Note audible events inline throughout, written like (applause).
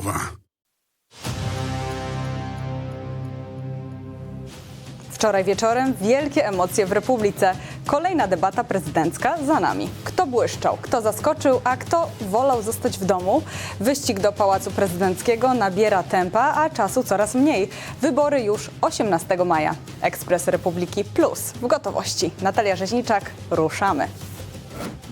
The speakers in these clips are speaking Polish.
słowa. Wczoraj wieczorem wielkie emocje w Republice. Kolejna debata prezydencka za nami. Kto błyszczał, kto zaskoczył, a kto wolał zostać w domu? Wyścig do Pałacu Prezydenckiego nabiera tempa, a czasu coraz mniej. Wybory już 18 maja. Ekspres Republiki Plus w gotowości. Natalia Rzeźniczak, ruszamy.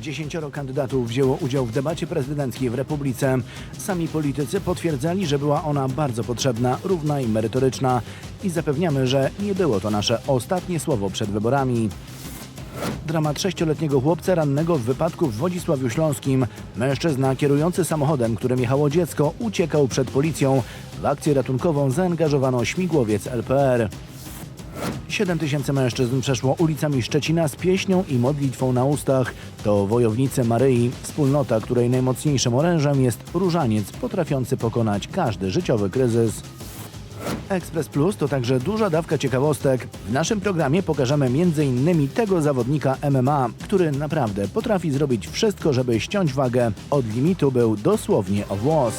Dziesięcioro kandydatów wzięło udział w debacie prezydenckiej w Republice. Sami politycy potwierdzali, że była ona bardzo potrzebna, równa i merytoryczna. I zapewniamy, że nie było to nasze ostatnie słowo przed wyborami. Dramat sześcioletniego chłopca rannego w wypadku w Wodzisławiu Śląskim. Mężczyzna kierujący samochodem, którym jechało dziecko, uciekał przed policją. W akcję ratunkową zaangażowano śmigłowiec LPR. 7 tysięcy mężczyzn przeszło ulicami Szczecina z pieśnią i modlitwą na ustach. To wojownicy Maryi, wspólnota, której najmocniejszym orężem jest różaniec potrafiący pokonać każdy życiowy kryzys. Ekspres Plus to także duża dawka ciekawostek. W naszym programie pokażemy m.in. tego zawodnika MMA, który naprawdę potrafi zrobić wszystko, żeby ściąć wagę. Od limitu był dosłownie o włos.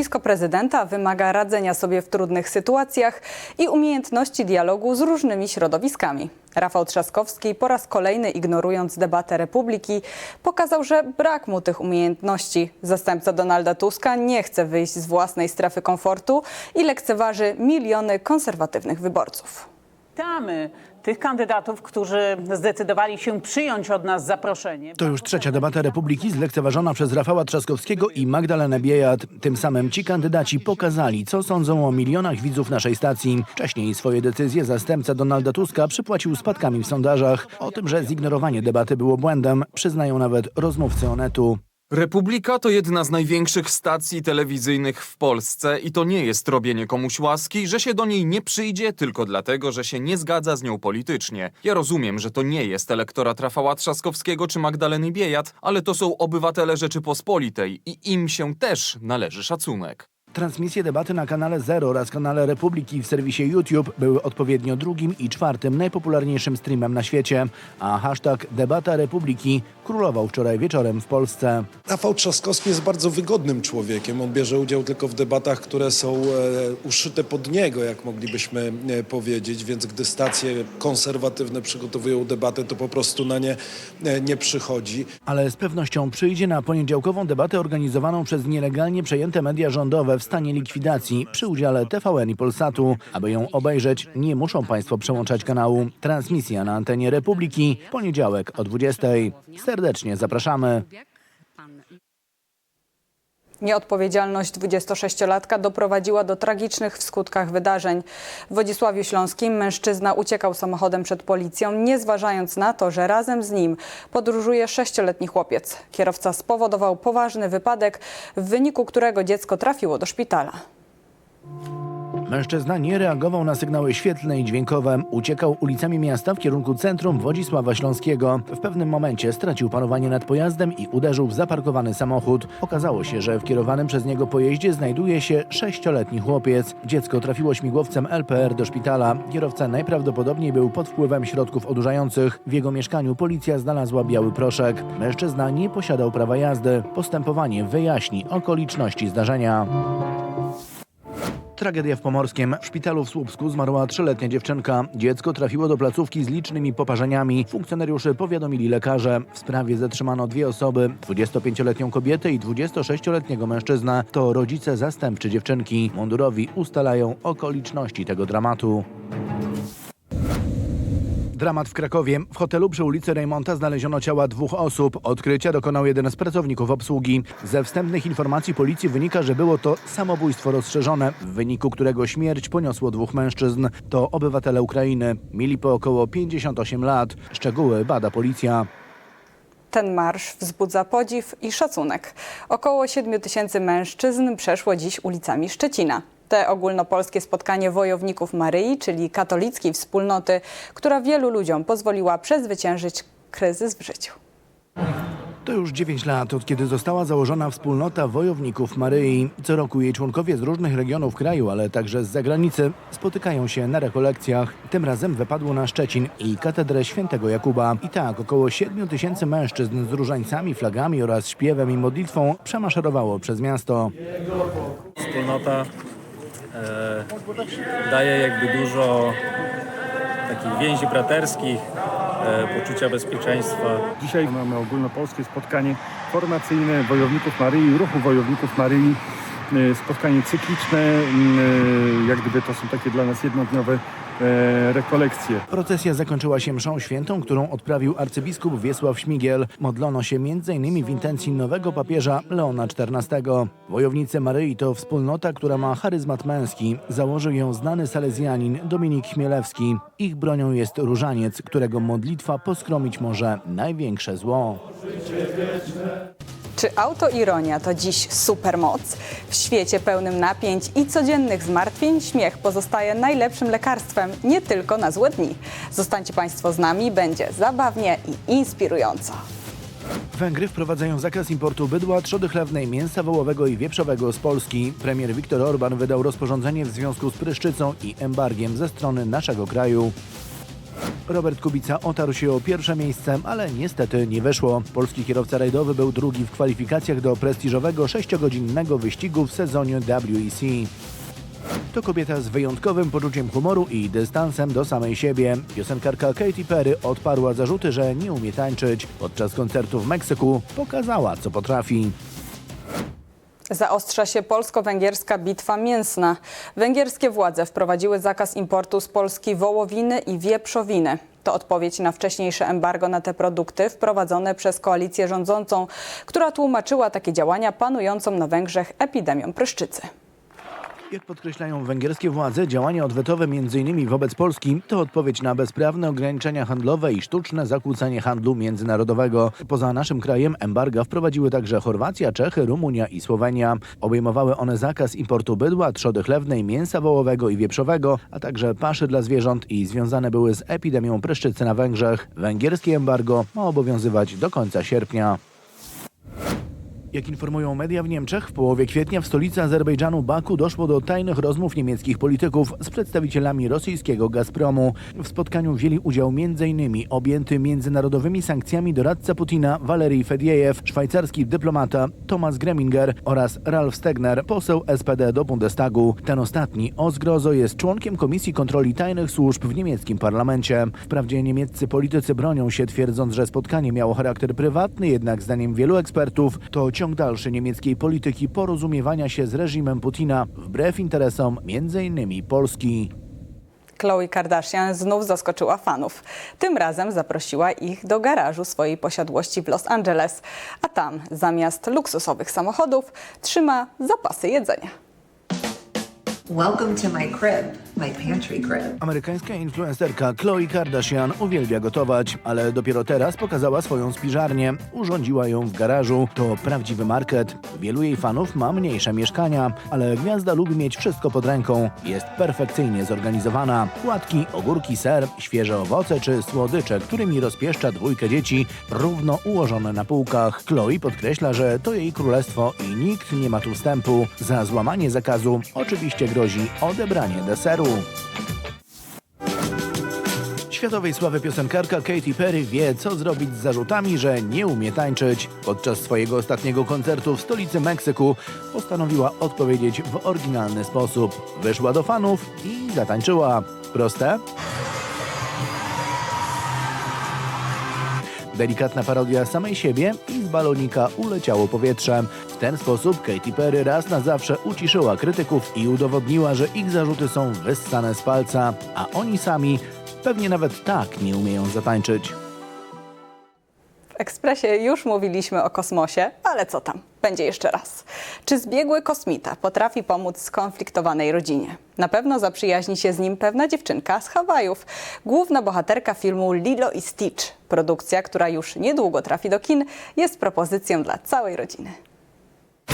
Stanowisko prezydenta wymaga radzenia sobie w trudnych sytuacjach i umiejętności dialogu z różnymi środowiskami. Rafał Trzaskowski po raz kolejny ignorując debatę Republiki pokazał, że brak mu tych umiejętności. Zastępca Donalda Tuska nie chce wyjść z własnej strefy komfortu i lekceważy miliony konserwatywnych wyborców. Witamy tych kandydatów, którzy zdecydowali się przyjąć od nas zaproszenie. To już trzecia debata Republiki zlekceważona przez Rafała Trzaskowskiego i Magdalenę Biejat. Tym samym ci kandydaci pokazali, co sądzą o milionach widzów naszej stacji. Wcześniej swoje decyzje zastępca Donalda Tuska przypłacił spadkami w sondażach. O tym, że zignorowanie debaty było błędem, przyznają nawet rozmówcy Onetu. Republika to jedna z największych stacji telewizyjnych w Polsce i to nie jest robienie komuś łaski, że się do niej nie przyjdzie tylko dlatego, że się nie zgadza z nią politycznie. Ja rozumiem, że to nie jest elektorat Rafała Trzaskowskiego czy Magdaleny Biejat, ale to są obywatele Rzeczypospolitej i im się też należy szacunek. Transmisje debaty na kanale Zero oraz kanale Republiki w serwisie YouTube były odpowiednio drugim i czwartym najpopularniejszym streamem na świecie, a hashtag Debata Republiki królował wczoraj wieczorem w Polsce. Rafał Trzaskowski jest bardzo wygodnym człowiekiem. On bierze udział tylko w debatach, które są e, uszyte pod niego, jak moglibyśmy e, powiedzieć, więc gdy stacje konserwatywne przygotowują debatę, to po prostu na nie e, nie przychodzi. Ale z pewnością przyjdzie na poniedziałkową debatę organizowaną przez nielegalnie przejęte media rządowe w stanie likwidacji przy udziale TVN i Polsatu. Aby ją obejrzeć, nie muszą Państwo przełączać kanału. Transmisja na antenie Republiki, poniedziałek o 20. Serdecznie zapraszamy. Nieodpowiedzialność 26-latka doprowadziła do tragicznych w skutkach wydarzeń. W Wodzisławiu Śląskim mężczyzna uciekał samochodem przed policją, nie zważając na to, że razem z nim podróżuje sześcioletni chłopiec. Kierowca spowodował poważny wypadek, w wyniku którego dziecko trafiło do szpitala. Mężczyzna nie reagował na sygnały świetlne i dźwiękowe. Uciekał ulicami miasta w kierunku centrum Wodzisława Śląskiego. W pewnym momencie stracił panowanie nad pojazdem i uderzył w zaparkowany samochód. Okazało się, że w kierowanym przez niego pojeździe znajduje się sześcioletni chłopiec. Dziecko trafiło śmigłowcem LPR do szpitala. Kierowca najprawdopodobniej był pod wpływem środków odurzających. W jego mieszkaniu policja znalazła biały proszek. Mężczyzna nie posiadał prawa jazdy. Postępowanie wyjaśni okoliczności zdarzenia. Tragedia w Pomorskiem. W szpitalu w Słupsku zmarła trzyletnia dziewczynka. Dziecko trafiło do placówki z licznymi poparzeniami. Funkcjonariusze powiadomili lekarze. W sprawie zatrzymano dwie osoby. 25-letnią kobietę i 26-letniego mężczyznę. To rodzice zastępczy dziewczynki. Mundurowi ustalają okoliczności tego dramatu. Dramat w Krakowie. W hotelu przy ulicy Rejmonta znaleziono ciała dwóch osób. Odkrycia dokonał jeden z pracowników obsługi. Ze wstępnych informacji policji wynika, że było to samobójstwo rozszerzone, w wyniku którego śmierć poniosło dwóch mężczyzn. To obywatele Ukrainy. Mieli po około 58 lat. Szczegóły bada policja. Ten marsz wzbudza podziw i szacunek. Około 7 tysięcy mężczyzn przeszło dziś ulicami Szczecina. Te ogólnopolskie spotkanie wojowników Maryi, czyli katolickiej wspólnoty, która wielu ludziom pozwoliła przezwyciężyć kryzys w życiu. To już 9 lat, od kiedy została założona wspólnota wojowników Maryi. Co roku jej członkowie z różnych regionów kraju, ale także z zagranicy spotykają się na rekolekcjach. Tym razem wypadło na Szczecin i katedrę świętego Jakuba. I tak około 7 tysięcy mężczyzn z różańcami, flagami oraz śpiewem i modlitwą przemaszerowało przez miasto. wspólnota daje jakby dużo takich więzi braterskich, e, poczucia bezpieczeństwa. Dzisiaj mamy ogólnopolskie spotkanie formacyjne Wojowników Maryi, ruchu Wojowników Maryi. E, Spotkanie cykliczne, e, jak gdyby to są takie dla nas jednodniowe e, rekolekcje. Procesja zakończyła się mszą świętą, którą odprawił arcybiskup Wiesław Śmigiel. Modlono się m.in. w intencji nowego papieża Leona XIV. Wojownicy Maryi to wspólnota, która ma charyzmat męski. Założył ją znany salezjanin Dominik Chmielewski. Ich bronią jest różaniec, którego modlitwa poskromić może największe zło. Czy autoironia to dziś supermoc? W świecie pełnym napięć i codziennych zmartwień śmiech pozostaje najlepszym lekarstwem nie tylko na złe dni. Zostańcie Państwo z nami, będzie zabawnie i inspirująco. Węgry wprowadzają zakaz importu bydła, trzody chlewnej, mięsa wołowego i wieprzowego z Polski. Premier Viktor Orban wydał rozporządzenie w związku z pryszczycą i embargiem ze strony naszego kraju. Robert Kubica otarł się o pierwsze miejsce, ale niestety nie wyszło. Polski kierowca rajdowy był drugi w kwalifikacjach do prestiżowego sześciogodzinnego wyścigu w sezonie WEC. To kobieta z wyjątkowym poczuciem humoru i dystansem do samej siebie. Piosenkarka Katy Perry odparła zarzuty, że nie umie tańczyć. Podczas koncertu w Meksyku pokazała, co potrafi. Zaostrza się polsko-węgierska bitwa mięsna. Węgierskie władze wprowadziły zakaz importu z Polski wołowiny i wieprzowiny. To odpowiedź na wcześniejsze embargo na te produkty wprowadzone przez koalicję rządzącą, która tłumaczyła takie działania panującą na Węgrzech epidemią pryszczycy. Jak podkreślają węgierskie władze, działania odwetowe m.in. wobec Polski to odpowiedź na bezprawne ograniczenia handlowe i sztuczne zakłócenie handlu międzynarodowego. Poza naszym krajem embarga wprowadziły także Chorwacja, Czechy, Rumunia i Słowenia. Obejmowały one zakaz importu bydła, trzody chlewnej, mięsa wołowego i wieprzowego, a także paszy dla zwierząt i związane były z epidemią pryszczycy na Węgrzech. Węgierskie embargo ma obowiązywać do końca sierpnia. Jak informują media w Niemczech, w połowie kwietnia w stolicy Azerbejdżanu Baku doszło do tajnych rozmów niemieckich polityków z przedstawicielami rosyjskiego Gazpromu. W spotkaniu wzięli udział m.in. objęty międzynarodowymi sankcjami doradca Putina Walerii Fediejew, szwajcarski dyplomata Thomas Greminger oraz Ralf Stegner, poseł SPD do Bundestagu. Ten ostatni o zgrozo jest członkiem Komisji Kontroli Tajnych Służb w niemieckim parlamencie. Wprawdzie niemieccy politycy bronią się twierdząc, że spotkanie miało charakter prywatny, jednak zdaniem wielu ekspertów to ciąg dalszy niemieckiej polityki porozumiewania się z reżimem Putina wbrew interesom m.in. Polski. Khloe Kardashian znów zaskoczyła fanów. Tym razem zaprosiła ich do garażu swojej posiadłości w Los Angeles, a tam zamiast luksusowych samochodów trzyma zapasy jedzenia. Welcome to my crib, my pantry. Amerykańska influencerka Khloe Kardashian uwielbia gotować, ale dopiero teraz pokazała swoją spiżarnię. Urządziła ją w garażu. To prawdziwy market. Wielu jej fanów ma mniejsze mieszkania, ale gwiazda lubi mieć wszystko pod ręką. Jest perfekcyjnie zorganizowana. Płatki, ogórki, ser, świeże owoce czy słodycze, którymi rozpieszcza dwójkę dzieci, równo ułożone na półkach. Chloe podkreśla, że to jej królestwo i nikt nie ma tu wstępu. Za złamanie zakazu oczywiście grozi odebranie deseru. Światowej sławy piosenkarka Katy Perry wie, co zrobić z zarzutami, że nie umie tańczyć. Podczas swojego ostatniego koncertu w stolicy Meksyku postanowiła odpowiedzieć w oryginalny sposób. Wyszła do fanów i zatańczyła. Proste? Delikatna parodia samej siebie i z balonika uleciało powietrze. W ten sposób Katy Perry raz na zawsze uciszyła krytyków i udowodniła, że ich zarzuty są wyssane z palca, a oni sami pewnie nawet tak nie umieją zatańczyć. Ekspresie już mówiliśmy o kosmosie, ale co tam? Będzie jeszcze raz. Czy zbiegły kosmita potrafi pomóc skonfliktowanej rodzinie? Na pewno zaprzyjaźni się z nim pewna dziewczynka z Hawajów. Główna bohaterka filmu Lilo i Stitch. Produkcja, która już niedługo trafi do kin, jest propozycją dla całej rodziny.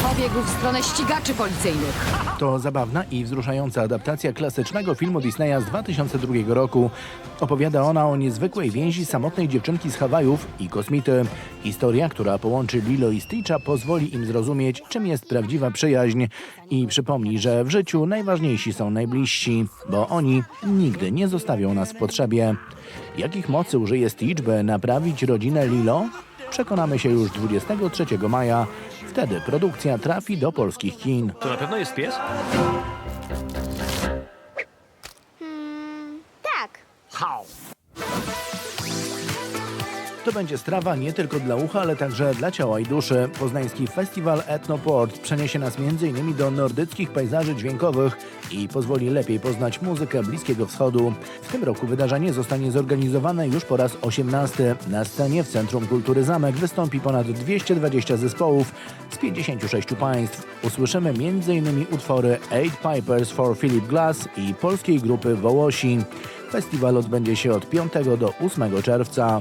Pobiegł w stronę ścigaczy policyjnych. To zabawna i wzruszająca adaptacja klasycznego filmu Disneya z 2002 roku. Opowiada ona o niezwykłej więzi samotnej dziewczynki z Hawajów i kosmity. Historia, która połączy Lilo i Stitcha, pozwoli im zrozumieć, czym jest prawdziwa przyjaźń i przypomni, że w życiu najważniejsi są najbliżsi, bo oni nigdy nie zostawią nas w potrzebie. Jakich mocy użyje Stitch, by naprawić rodzinę Lilo? Przekonamy się już 23 maja. Wtedy produkcja trafi do polskich kin. To na pewno jest pies? Będzie strawa nie tylko dla ucha, ale także dla ciała i duszy. Poznański Festiwal Ethnoport przeniesie nas m.in. do nordyckich pejzaży dźwiękowych i pozwoli lepiej poznać muzykę Bliskiego Wschodu. W tym roku wydarzenie zostanie zorganizowane już po raz 18. Na scenie w Centrum Kultury Zamek wystąpi ponad 220 zespołów z 56 państw. Usłyszymy m.in. utwory Eight Pipers for Philip Glass i polskiej grupy Wołosi. Festiwal odbędzie się od 5 do 8 czerwca.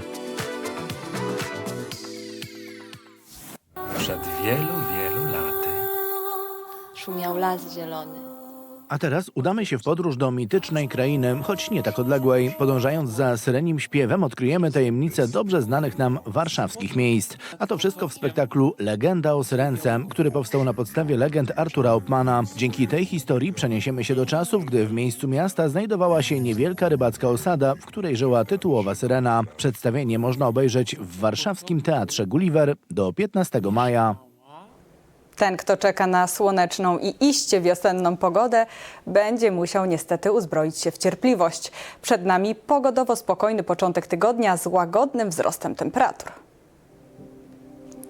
A teraz udamy się w podróż do mitycznej krainy, choć nie tak odległej. Podążając za syrenim śpiewem odkryjemy tajemnice dobrze znanych nam warszawskich miejsc. A to wszystko w spektaklu Legenda o Syrence, który powstał na podstawie legend Artura Opmana. Dzięki tej historii przeniesiemy się do czasów, gdy w miejscu miasta znajdowała się niewielka rybacka osada, w której żyła tytułowa syrena. Przedstawienie można obejrzeć w warszawskim Teatrze Gulliver do 15 maja. Ten, kto czeka na słoneczną i iście wiosenną pogodę, będzie musiał niestety uzbroić się w cierpliwość. Przed nami pogodowo spokojny początek tygodnia z łagodnym wzrostem temperatur.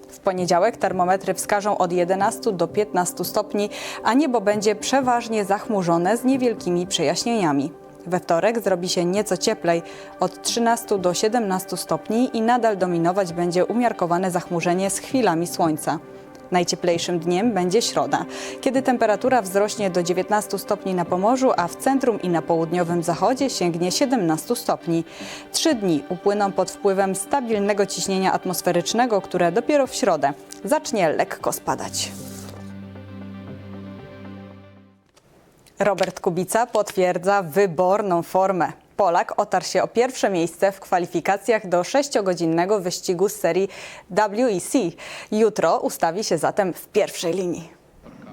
W poniedziałek termometry wskażą od 11 do 15 stopni, a niebo będzie przeważnie zachmurzone z niewielkimi przejaśnieniami. We wtorek zrobi się nieco cieplej, od 13 do 17 stopni i nadal dominować będzie umiarkowane zachmurzenie z chwilami słońca. Najcieplejszym dniem będzie środa, kiedy temperatura wzrośnie do 19 stopni na Pomorzu, a w centrum i na południowym zachodzie sięgnie 17 stopni. Trzy dni upłyną pod wpływem stabilnego ciśnienia atmosferycznego, które dopiero w środę zacznie lekko spadać. Robert Kubica potwierdza wyborną formę. Polak otarł się o pierwsze miejsce w kwalifikacjach do sześciogodzinnego wyścigu z serii WEC. Jutro ustawi się zatem w pierwszej linii.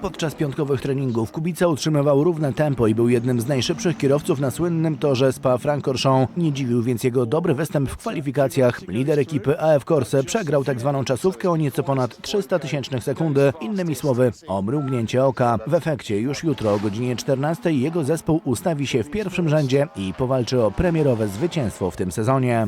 Podczas piątkowych treningów Kubica utrzymywał równe tempo i był jednym z najszybszych kierowców na słynnym torze Spa-Francorchamps. Nie dziwił więc jego dobry występ w kwalifikacjach. Lider ekipy AF Corse przegrał tak zwaną czasówkę o nieco ponad 300 tysięcznych sekundy. Innymi słowy, o mrugnięcie oka. W efekcie już jutro o godzinie 14 jego zespół ustawi się w pierwszym rzędzie i powalczy o premierowe zwycięstwo w tym sezonie.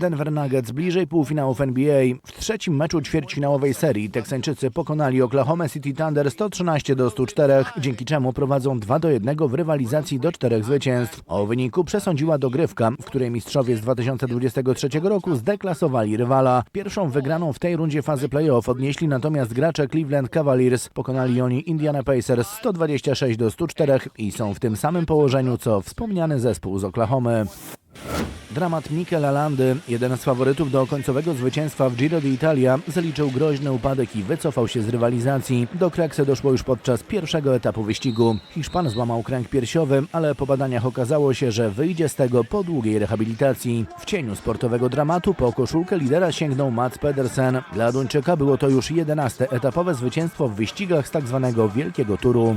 Denver Nuggets bliżej półfinałów NBA. W trzecim meczu ćwierćfinałowej serii Teksańczycy pokonali Oklahoma City Thunder 113 do 104, dzięki czemu prowadzą 2 do 1 w rywalizacji do czterech zwycięstw. O wyniku przesądziła dogrywka, w której mistrzowie z 2023 roku zdeklasowali rywala. Pierwszą wygraną w tej rundzie fazy playoff odnieśli natomiast gracze Cleveland Cavaliers. Pokonali oni Indiana Pacers 126 do 104 i są w tym samym położeniu co wspomniany zespół z Oklahomy. Dramat Michela Landy, jeden z faworytów do końcowego zwycięstwa w Giro d'Italia, zaliczył groźny upadek i wycofał się z rywalizacji. Do kraksy doszło już podczas pierwszego etapu wyścigu. Hiszpan złamał kręg piersiowy, ale po badaniach okazało się, że wyjdzie z tego po długiej rehabilitacji. W cieniu sportowego dramatu po koszulkę lidera sięgnął Mats Pedersen. Dla Duńczyka było to już 11 etapowe zwycięstwo w wyścigach z tak zwanego Wielkiego Turu.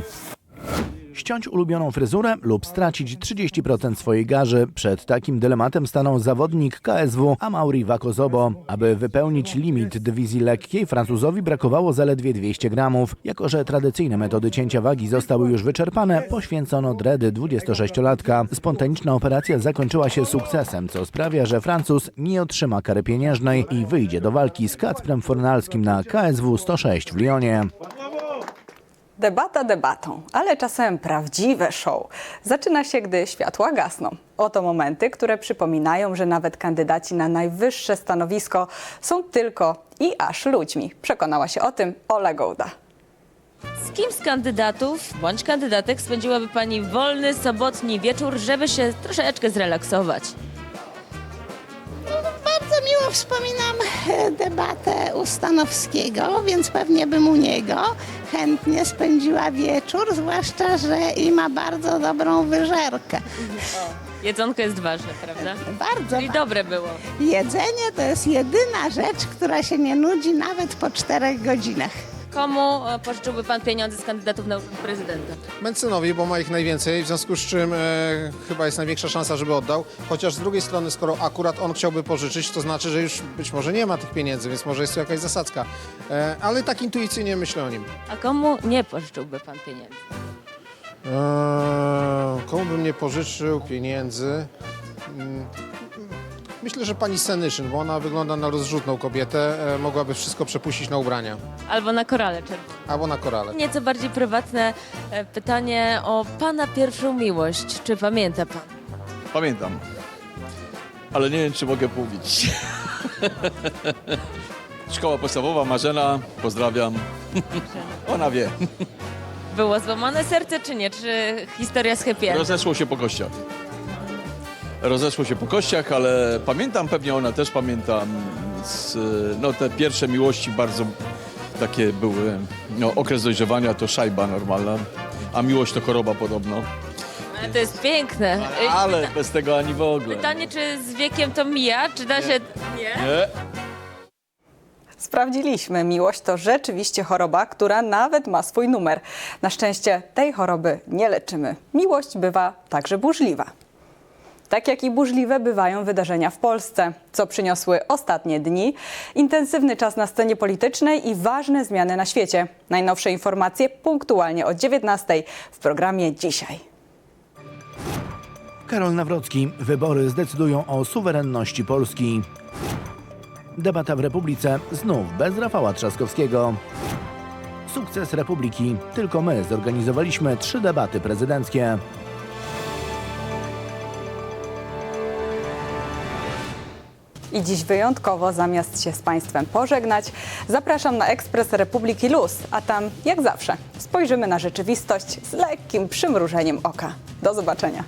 Ściąć ulubioną fryzurę lub stracić 30% swojej garzy. Przed takim dylematem stanął zawodnik KSW Amaury Vakozobo. Aby wypełnić limit dywizji lekkiej, Francuzowi brakowało zaledwie 200 gramów. Jako, że tradycyjne metody cięcia wagi zostały już wyczerpane, poświęcono dredy 26-latka. Spontaniczna operacja zakończyła się sukcesem, co sprawia, że Francuz nie otrzyma kary pieniężnej i wyjdzie do walki z Kacprem Fornalskim na KSW 106 w Lyonie. Debata debatą, ale czasem prawdziwe show zaczyna się, gdy światła gasną. Oto momenty, które przypominają, że nawet kandydaci na najwyższe stanowisko są tylko i aż ludźmi. Przekonała się o tym Ola Gołda. Z kim z kandydatów bądź kandydatek spędziłaby Pani wolny, sobotni wieczór, żeby się troszeczkę zrelaksować? Bardzo miło wspominam debatę u Stanowskiego, więc pewnie bym u niego chętnie spędziła wieczór, zwłaszcza, że i ma bardzo dobrą wyżerkę. Jedzonko jest ważne, prawda? Bardzo. Czyli dobre było. Jedzenie to jest jedyna rzecz, która się nie nudzi nawet po czterech godzinach. Komu e, pożyczyłby pan pieniądze z kandydatów na urząd prezydenta? Mencynowi, bo ma ich najwięcej, w związku z czym e, chyba jest największa szansa, żeby oddał. Chociaż z drugiej strony, skoro akurat on chciałby pożyczyć, to znaczy, że już być może nie ma tych pieniędzy, więc może jest tu jakaś zasadzka. E, ale tak intuicyjnie myślę o nim. A komu nie pożyczyłby pan pieniędzy? Eee, komu bym nie pożyczył pieniędzy? Mm, Myślę, że pani Senyszyn, bo ona wygląda na rozrzutną kobietę, e, mogłaby wszystko przepuścić na ubrania. Albo na korale czerwone. Albo na korale. Nieco bardziej prywatne e, pytanie o pana pierwszą miłość. Czy pamięta pan? Pamiętam. Ale nie wiem, czy mogę mówić. (laughs) Szkoła podstawowa, Marzena, pozdrawiam. Ona wie. Było złamane serce czy nie? Czy historia z happy? Rozeszło się po kościach. Rozeszło się po kościach, ale pamiętam, pewnie ona też pamiętam, z, no te pierwsze miłości bardzo takie były, no okres dojrzewania to szajba normalna, a miłość to choroba podobno. Ale to jest piękne. Ale bez tego ani w ogóle. Pytanie, czy z wiekiem to mija? Czy da się... Nie? Nie? Sprawdziliśmy, miłość to rzeczywiście choroba, która nawet ma swój numer. Na szczęście tej choroby nie leczymy. Miłość bywa także burzliwa. Tak jak i burzliwe bywają wydarzenia w Polsce, co przyniosły ostatnie dni, intensywny czas na scenie politycznej i ważne zmiany na świecie. Najnowsze informacje punktualnie o 19 w programie Dzisiaj. Karol Nawrocki. Wybory zdecydują o suwerenności Polski. Debata w Republice znów bez Rafała Trzaskowskiego. Sukces Republiki. Tylko my zorganizowaliśmy trzy debaty prezydenckie. I dziś wyjątkowo, zamiast się z Państwem pożegnać, zapraszam na Ekspres Republiki Luz, a tam, jak zawsze, spojrzymy na rzeczywistość z lekkim przymrużeniem oka. Do zobaczenia.